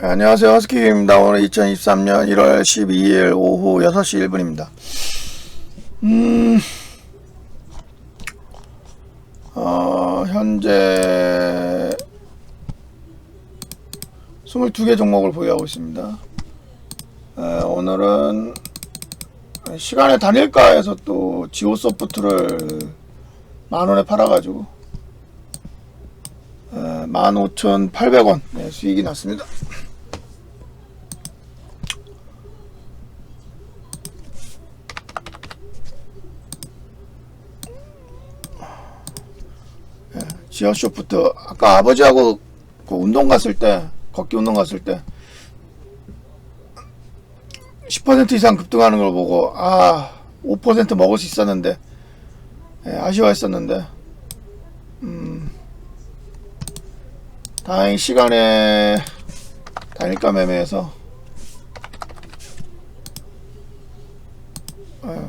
네, 안녕하세요. 허스키입니다. 오늘 2023년 1월 12일 오후 6시 1분입니다. 음, 어, 현재 22개 종목을 보유하고 있습니다. 에, 오늘은 시간의 단일가에서 또 지오 소프트를 만원에 팔아가지고 15,800원 네, 수익이 났습니다. 지어 쇼프트 아까 아버지하고 그 운동 갔을 때 걷기 운동 갔을 때 10% 이상 급등하는 걸 보고 아 5% 먹을 수 있었는데 예, 아쉬워했었는데 음, 다행히 시간에 단일가 매매에서 예,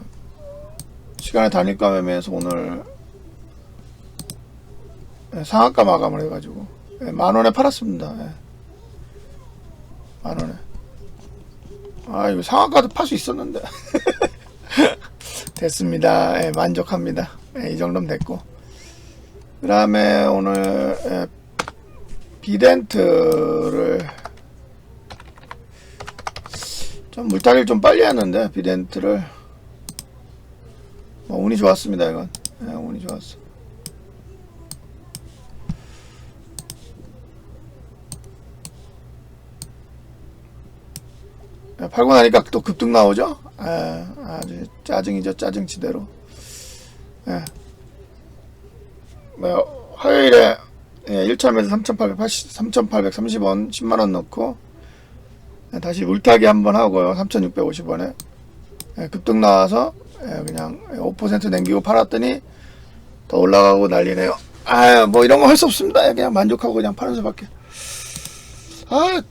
시간에 단일가 매매에서 오늘 예, 상한가 마감을 해가지고 예, 만 원에 팔았습니다. 예. 만 원에. 아 이거 상한가도 팔 수 있었는데 됐습니다. 예, 만족합니다. 예, 이 정도면 됐고 그 다음에 오늘 예, 비덴트를 좀 물타기를 좀 빨리 했는데 비덴트를 뭐 운이 좋았습니다 이건 예, 운이 좋았어 팔고 나니까 또 급등 나오죠? 예, 아주 짜증이죠 짜증 지대로. 예. 뭐, 화요일에 예, 1차 매수 3,880, 3,830원 10만원 넣고 예, 다시 물타기 한번 하고요 3,650원에. 예, 급등 나와서 예, 그냥 5% 남기고 팔았더니 더 올라가고 난리네요. 아뭐 이런 거 할 수 없습니다. 예, 그냥 만족하고 그냥 파는 수밖에. 아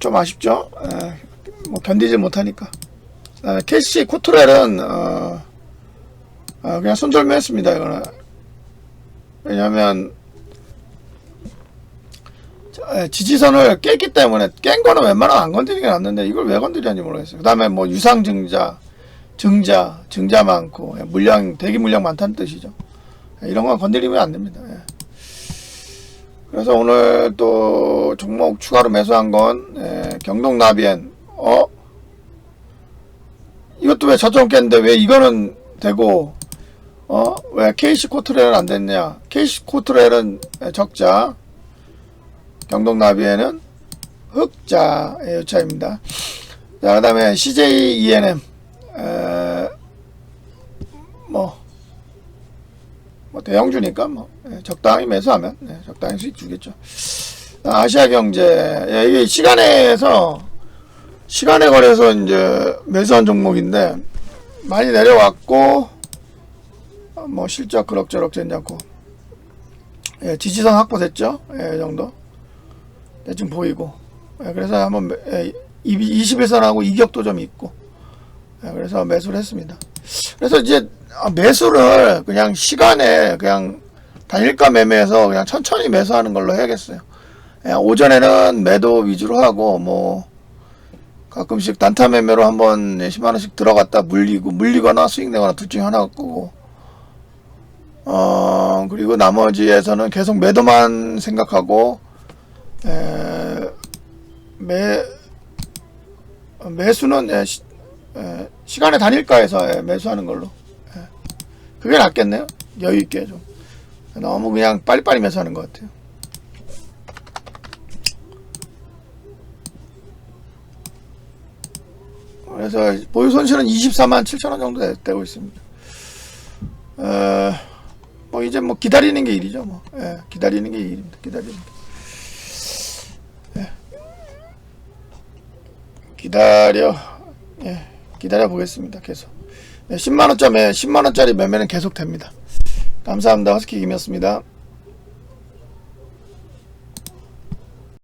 좀 아쉽죠? 예, 뭐 견디지 못하니까 아, 캐시 코트렐은 어, 아, 그냥 손절매했습니다 이거는 왜냐면 자, 지지선을 깼기 때문에 깬 거는 웬만하면 안 건드리는 게 낫는데 이걸 왜 건드리는지 모르겠어요. 그 다음에 뭐 유상 증자, 증자, 증자 많고 예, 물량 대기 물량 많다는 뜻이죠. 예, 이런 건 건드리면 안 됩니다. 예. 그래서 오늘 또 종목 추가로 매수한 건 예, 경동 나비엔 어 이것도 왜 저점 깼는데 왜 이거는 되고 어? 왜 KC 코트렐은 안 됐냐? KC 코트렐은 적자, 경동 나비에는 흑자의 요차입니다. 자, 그 다음에 CJ ENM, 에, 뭐, 뭐, 대형주니까 뭐, 예, 적당히 매수하면, 예, 적당히 수익 주겠죠. 아, 아시아 경제, 예, 이게 시간에서, 시간에 걸려서 이제 매수한 종목인데, 많이 내려왔고, 뭐 실적 그럭저럭 괜찮고. 예, 지지선 확보됐죠? 예, 이 정도. 대충 보이고. 예, 그래서 한번 매- 예, 21선하고 이격도 좀 있고. 예, 그래서 매수를 했습니다. 그래서 이제 아, 매수를 그냥 시간에 그냥 단일가 매매해서 그냥 천천히 매수하는 걸로 해야겠어요. 예, 오전에는 매도 위주로 하고 뭐 가끔씩 단타 매매로 한번 10만원씩 들어갔다 물리고 물리거나 수익 내거나 둘 중에 하나가 고 어, 그리고 나머지에서는 계속 매도만 생각하고, 에, 매, 매수는 에, 시, 에, 시간의 단일가에서 에, 매수하는 걸로. 에. 그게 낫겠네요. 여유있게 좀. 너무 그냥 빨리빨리 매수하는 것 같아요. 그래서 보유 손실은 24만 7천 원 정도 되- 되고 있습니다. 어, 뭐 이제 뭐 기다리는 게 일이죠 뭐. 예, 기다리는 게 일입니다 기다리는 게. 예. 기다려 예, 기다려 보겠습니다 계속. 예, 10만 원짜리 10만 원짜리 매매는 계속 됩니다. 감사합니다. 허스키 김이었습니다